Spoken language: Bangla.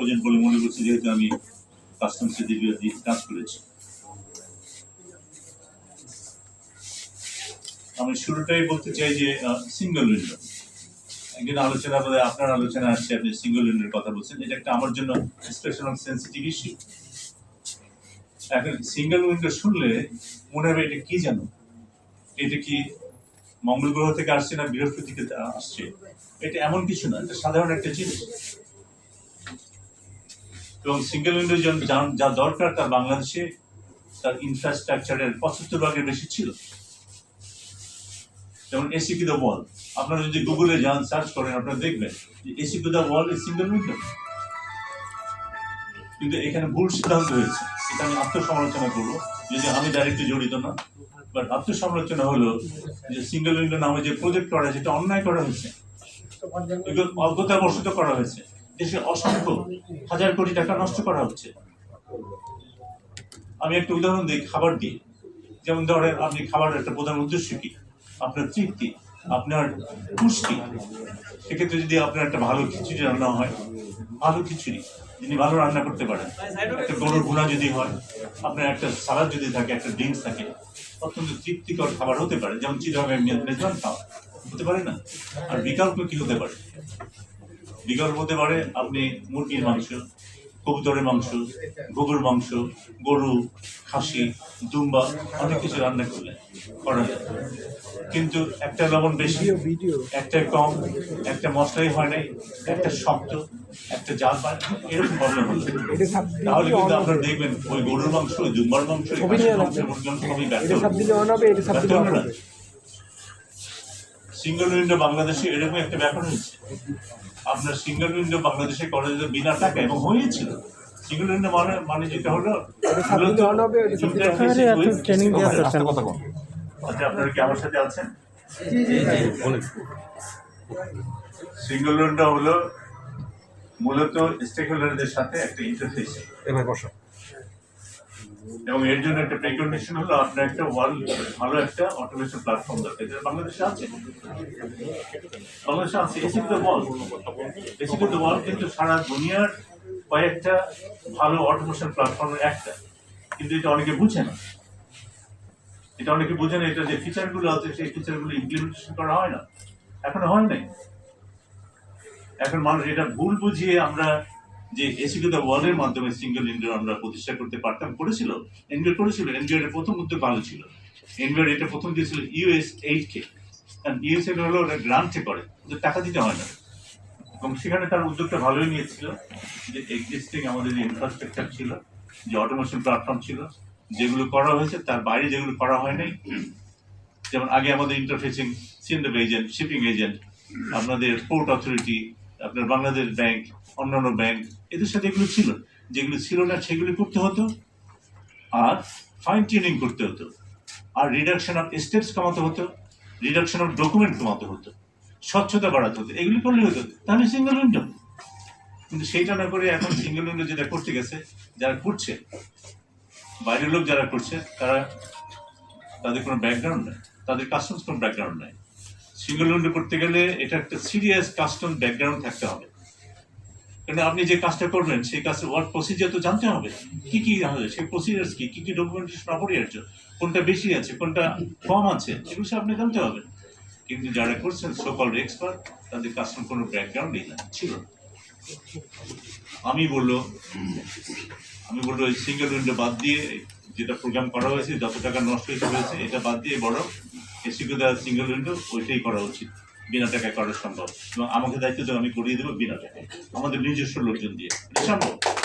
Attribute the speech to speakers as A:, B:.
A: প্রয়োজন বলে মনে করছি, যেহেতু আমি কাস্টমসে দীর্ঘদিন কাজ করেছি। আমি শুরুটাই বলতে চাই যে সিঙ্গেল উইন্ডো একদিন আলোচনা বলে আপনার আলোচনা আসছে আপনি সিঙ্গেল উইন্ডোর কথা বলছেন। এটা একটা আমার জন্য স্পেশাল সেন্সিটিভ ইস্যু এখন সিঙ্গেল উইন্ডো শুনলে মনে হবে এটা কি জানো? এটা কি মঙ্গল গ্রহ থেকে আসছে না বৃহস্পতি থেকে আসছে? এটা এমন কিছু না, এটা সাধারণ একটা জিনিস। এবং সিঙ্গেল উইন্ডো যা দরকার তার বাংলাদেশে, তার ইনফ্রাস্ট্রাকচারের পঁচাত্তর ভাগের বেশি ছিল। যেমন এসি টু দ্য ওয়াল আপনারা যদি গুগলে যান সার্চ করেন, আপনারা দেখবেন যে AC to the wall is single window কিন্তু এখানে ভুল সিদ্ধান্ত হয়েছে। এটা আমি আত্মসমালোচনা করব। যদি আমি ডাইরেক্টলি জড়িত না বাট আত্মসমালোচনা হলো যে সিঙ্গেল উইন্ডো নামে যে প্রজেক্ট করা হয়েছে এটা অন্যায় করা হয়েছে, এগুলো অজ্ঞতাবশত করা হয়েছে। দেশে অসংখ্য হাজার কোটি টাকা নষ্ট করা হচ্ছে। আমি একটা উদাহরণ দিই, খাবার দিয়ে। যেমন ধরেন আপনি খাবারের একটা প্রধান উদ্দেশ্য কি? আপনার তৃপ্তি, আপনার পুষ্টি। সেক্ষেত্রে যদি আপনার একটা ভালো খিচুড়ি রান্না হয়, ভালো খিচুড়ি যিনি ভালো রান্না করতে পারেন, একটা গরুর ভুনা যদি হয়, আপনার একটা সালাদ যদি থাকে, একটা ড্রিঙ্কস থাকে, অত্যন্ত তৃপ্তিকর খাবার হতে পারে। যেমন চিরভাবে মেজবান খাওয়া হতে পারে না। আর বিকল্প কি হতে পারে? বিকল্প হতে পারে। আপনি মুরগির মাংস কবুতরের মাংস গরুর মাংস গরু খাসি দুম্বা অনেক কিছু রান্না করলে করা যায়। কিন্তু একটা লবণ বেশি একটা কম একটা মশলাই হয় নাই একটা শক্ত একটা জাল পায় এরকম প্রবলেম হচ্ছে তাহলে কিন্তু আপনারা দেখবেন ওই গরুর মাংস ওই দুম্বার মাংস মাংস সবই ব্যর্থ সিঙ্গেল উইন্ডো বাংলাদেশে এরকম একটা ব্যাপার হয়েছে। আপনার সিঙ্গেল উইন্ডো বাংলাদেশে করা যেত বিনা টাকা এবং হয়েছিল। সিঙ্গেল উইন্ডো মানে মানে যেটা হলো আচ্ছা,
B: কথা বল
A: আচ্ছা আপনারা কি আমার সাথে আছেন? সিঙ্গেল উইন্ডো হলো মূলত স্টেক হোল্ডারদের সাথে একটা ইন্টারফেস
B: এবার বসো।
A: এবং এর জন্য একটা প্রিকন্ডিশন হলো আপনার একটা ওয়ার্ল্ড ভালো একটা অটোমেশন প্ল্যাটফর্ম দরকার। যেটা বাংলাদেশে আছে। বাংলাদেশে আছে। এসি ওয়াল এসি ওয়াল কিন্তু সারা দুনিয়ার কয়েকটা ভালো অটোমেশন প্ল্যাটফর্মের একটা। কিন্তু এটা অনেকে বুঝে না। এটা অনেকে বুঝে না, এটা যে ফিচারগুলো আছে, সেই ফিচারগুলো ইমপ্লিমেন্টেশন করা হয় না। এখনও হয় নাই। এখন মানুষ এটা ভুল বুঝিয়ে আমরা যে এসি টু দ্য ওয়ালের মাধ্যমে সিঙ্গেল ইন্ডিয়া আমরা প্রতিষ্ঠা করতে পারতাম, করেছিল। এনবিআর করেছিল, এনবিআর এর প্রথম উদ্যোগ ভালো ছিল। এনবিআর এটা প্রথম দিয়েছিল ইউএস এইট কে। কারণ ইউএস এইট হলো ওটা গ্রান্টে করে ওদের টাকা দিতে হয় না। এবং সেখানে তার উদ্যোগটা ভালোই নিয়েছিল, যে এক্সিস্টিং আমাদের যে ইনফ্রাস্ট্রাকচার ছিল, যে অটোমেশন প্ল্যাটফর্ম ছিল, যেগুলো করা হয়েছে, তার বাইরে যেগুলো করা হয় নাই। যেমন আগে আমাদের ইন্টারফেসিং সিন্ডাব এজেন্ট শিপিং এজেন্ট আপনাদের পোর্ট অথরিটি আপনার বাংলাদেশ ব্যাংক, অন্যান্য ব্যাংক, এদের সাথে এগুলো ছিল। যেগুলো ছিল না, সেগুলি করতে হতো। আর ফাইন টিউনিং করতে হতো। আর রিডাকশন অফ স্টেপস কমাতে হতো। রিডাকশন অফ ডকুমেন্ট কমাতে হতো। স্বচ্ছতা বাড়াতে হতো। এগুলি করলে হতো। তাহলে সিঙ্গেল উইন্ডো কিন্তু সেইটা না করে এখন সিঙ্গেল উইন্ডো যেটা করতে গেছে, যারা করছে, বাইরের লোক যারা করছে, তারা তাদের কোনো ব্যাকগ্রাউন্ড নেই। তাদের কাস্টমস কোনো ব্যাকগ্রাউন্ড নেই। সিঙ্গেল করতে গেলে এটা একটা সিরিয়াস কাস্টম ব্যাকগ্রাউন্ড থাকতে হবে। কারণ আপনি যে কাজটা করবেন, সেই কাজের ওয়ার্ক প্রসিজার তো জানতে হবে। কি কি হবে সেই প্রসিজার্স কি কি কি ডকুমেন্টেশন অপরিহার্য কোনটা বেশি আছে, কোনটা কম আছে, এগুলো সব আপনি জানতে হবে। কিন্তু যারা করছেন সকল এক্সপার্ট তাদের কাস্টম কোনো ব্যাকগ্রাউন্ডই না, ছিল আমি বলল, আমি ওই সিঙ্গেল উইন্ডো বাদ দিয়ে যেটা প্রোগ্রাম করা হয়েছে, যত টাকা নষ্ট হয়েছে, এটা বাদ দিয়ে বড়। এসিকে দেওয়া সিঙ্গেল উইন্ডো ওইটাই করা উচিত, বিনা টাকায় করা সম্ভব। এবং আমাকে দায়িত্ব দেওয়া আমি করিয়ে দেবো বিনা টাকায়। আমাদের নিজস্ব লোকজন দিয়ে। সম্ভব?